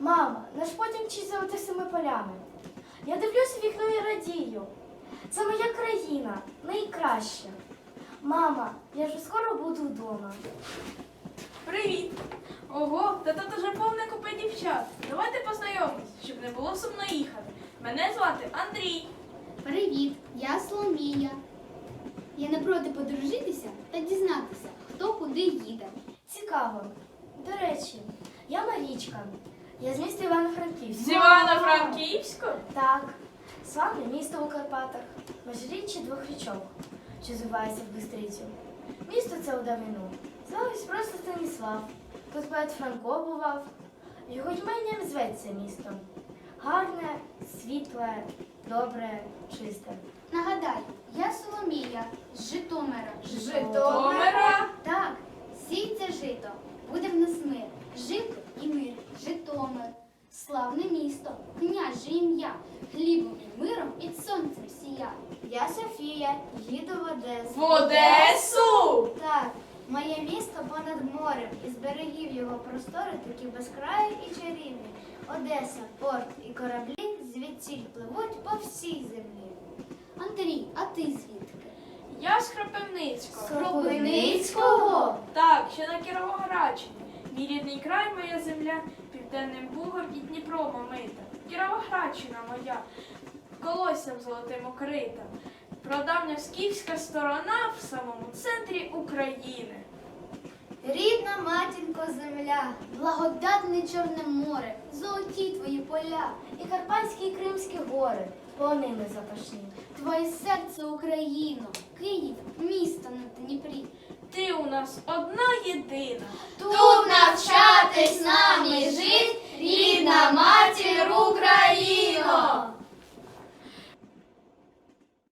Мама, наш потім вчить золотистими полями. Я дивлюся вікно і радію. Це моя країна, найкраща. Мама, я вже скоро буду вдома. Привіт! Ого, та тут уже повне купе дівчат. Давайте познайомимось, щоб не було сумно їхати. Мене звати Андрій. Привіт, я Соломія. Я не проти подружитися та дізнатися, хто куди їде. Цікаво. До речі, я Марічка. Я з міста Івано-Франківська. З Івано-Франківську? Так, славне місто у Карпатах, межріччя двох річок, що звивається в Бистрицю. Місто це у давнину. Звалось просто Станіслав. Тут поет Франко бував. Його іменням зветься місто. Гарне, світле, добре, чисте. Нагадаю, я Соломія з Житомира. Житомира? Так, сій це жито. Буде в нас мир. Жито і мир. Житомир. Славне місто, княже ім'я, хлібом і миром і сонцем сія. Я Софія, їду в Одесу. В Одесу! Так, моє місто понад морем, і з берегів його простори такі безкраї і чарівні. Одеса, порт і кораблі звідсіль пливуть по всій землі. Андрій, а ти звідки? Я з Кропивницького. Кропивницького? Так, ще на Кіровоградщині. Мій рідний край, моя земля, південним бугом і Дніпром омита. Кіровоградщина моя, колоссям золотим укрита. Прадавня скіфська сторона в самому центрі України. Рідна матінко земля, Благодатне Чорне море, золоті твої поля, і Карпатські і Кримські гори, полонини запашні. твоє серце Україно, Київ, місто на Дніпрі. Нас одна єдина. Тут навчатись нам і жить, рідна матір Україно!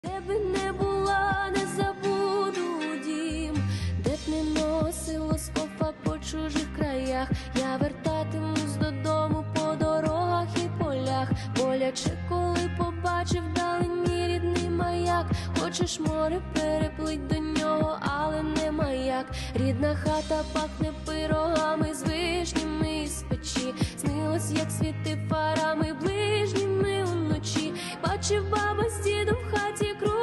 Де би не була, не забуду дім, де б не носило скофа по чужих краях. Я вертатимусь додому по дорогах і полях. Боляче, коли побачив вдалині рідний маяк. Хочеш море переплить до нього, не. Рідна хата пахне пирогами з вишнями з печі. Снилось, як світи фарами ближніми уночі. Бачив баба з дідом в хаті крутили